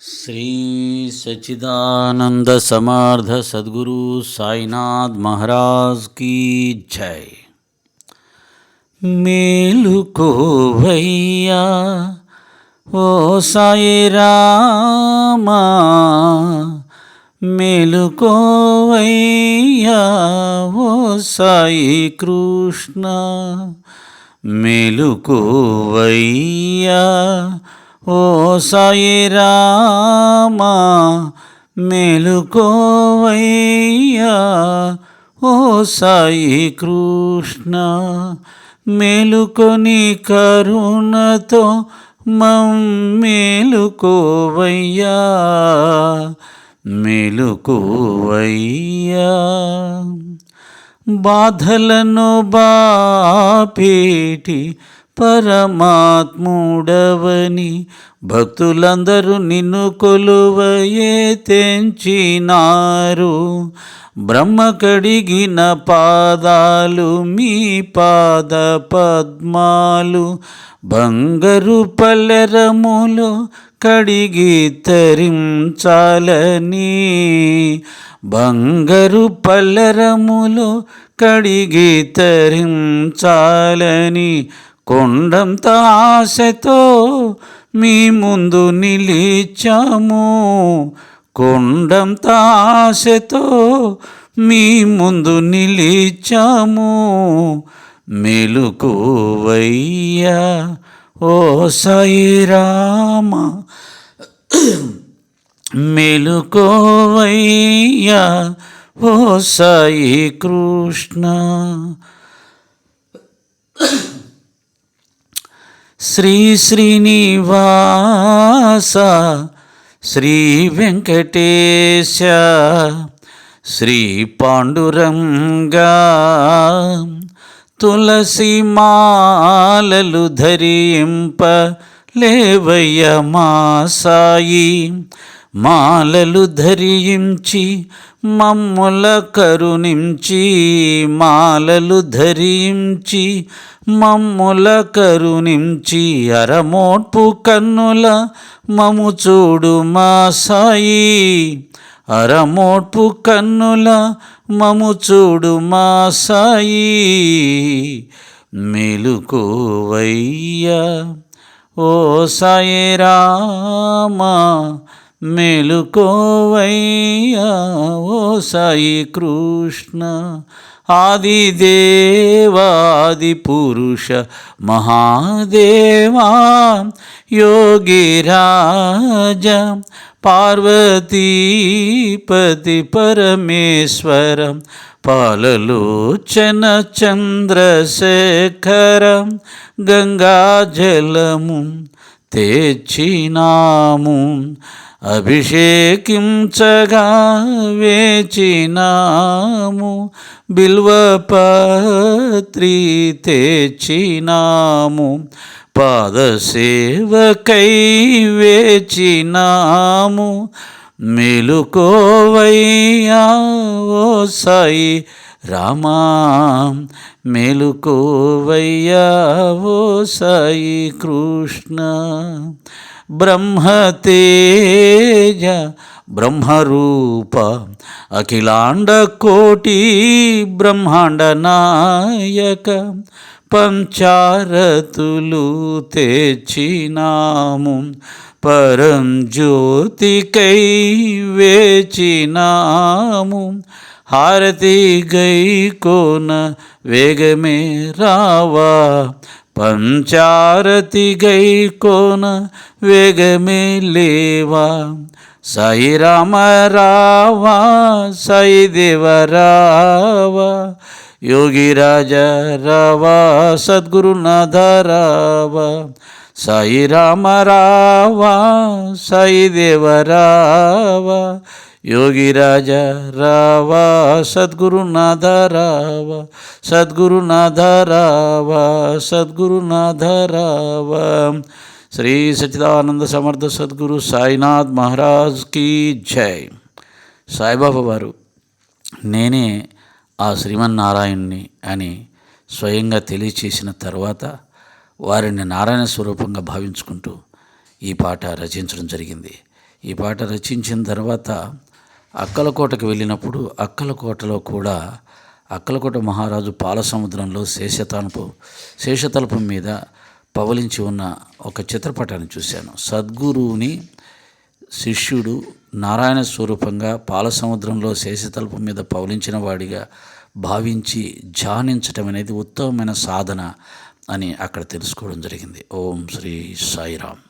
श्री सच्चिदानंद समार्ध सदगुरु साईनाथ महाराज की जय मेलु को भैया ओ साई रामा मेलु को भैया ओ साई कृष्ण मेलु को भैया ఓ సాయిరామా మేలుకోవయ్యా. ఓ సాయి కృష్ణ మేలుకొని కరుణతో మేలుకోవయ్యా. మేలుకోవయ్యా. బాధలను బాపేటి పరమాత్ముడవని భక్తులందరూ నిన్ను కొలువయే తెంచినారు. బ్రహ్మ కడిగిన పాదాలు మీ పాద పద్మాలు బంగరు పల్లెరములు కడిగి తరించాలని. బంగరు పల్లెరములు కడిగి తరించాలని. కొండంత ఆశతో మీ ముందు నిలిచాము. కొండంత ఆశతో మీ ముందు నిలిచాము. మెలుకోవయ్యా ఓ సాయిరామ. మెలుకోవయ్యా ఓ సాయి కృష్ణ. శ్రీ శ్రీనివాస శ్రీ వెంకటేశ శ్రీ పాండురంగా తులసి మాలలు ధరింప లేవయ్య మా సాయి. మాలలు ధరించి మమ్ముల కరుణించి మాలలు ధరించి మమ్ముల కరుణించి అరమోట్పు కన్నుల మము చూడు మా సాయి. అరమోట్పు కన్నుల మము చూడు మా సాయి. మెలుకోవయ్యా ఓ సాయి రామా మెలుకోవయ్యా ఓ సాయి కృష్ణ. ఆదిదేవాది పురుష మహాదేవా యోగిరాజ పార్వతీపతి పరమేశ్వర పాలలోచన చంద్రశేఖరం గంగాజలము తెచ్చినాము అభిషేకించగా వేచినాము బిల్వపత్రి తెచ్చినాము పాదసేవకై వేచినాము మెలుకోవయ్యా ఓ సాయి రామా మేలుకోవయ్యా ఓ సాయి కృష్ణ. బ్రహ్మతేజ బ్రహ్మరూప అఖిలాండ కోటి బ్రహ్మాండ నాయక పంచారతులు తెచ్చినాము పరం జ్యోతికై వేచినాము. హారతి గై కోన వేగమే రావా. పంచారతి గై కోన వేగమే లేవా. సాయి రామ రావా సాయి దేవ రావా. యోగి రాజా రావా సద్గురునాథ రావా. సాయి రామ రావా సాయి దేవ రావా. యోగి రాజ రావా సద్గురునాథ రావా సద్గురునాథ రావా సద్గురునాథ రావా. శ్రీ సచిదానంద సమర్థ సద్గురు సాయినాథ్ మహారాజ్ కీ జై. సాయిబాబా వారు నేనే ఆ శ్రీమన్నారాయణ్ణి అని స్వయంగా తెలియచేసిన తర్వాత వారిని నారాయణ స్వరూపంగా భావించుకుంటూ ఈ పాట రచించడం జరిగింది. ఈ పాట రచించిన తర్వాత అక్కలకోటకు వెళ్ళినప్పుడు అక్కలకోటలో కూడా అక్కలకోట మహారాజు పాల సముద్రంలో శేషతలపు శేషతలపం మీద పవలించి ఉన్న ఒక చిత్రపటాన్ని చూశాను. సద్గురువుని శిష్యుడు నారాయణ స్వరూపంగా పాల సముద్రంలో శేషతల్పం మీద పవలించిన వాడిగా భావించి ధ్యానించటం అనేది ఉత్తమమైన సాధన అని అక్కడ తెలుసుకోవడం జరిగింది. ఓం శ్రీ సాయిరామ్.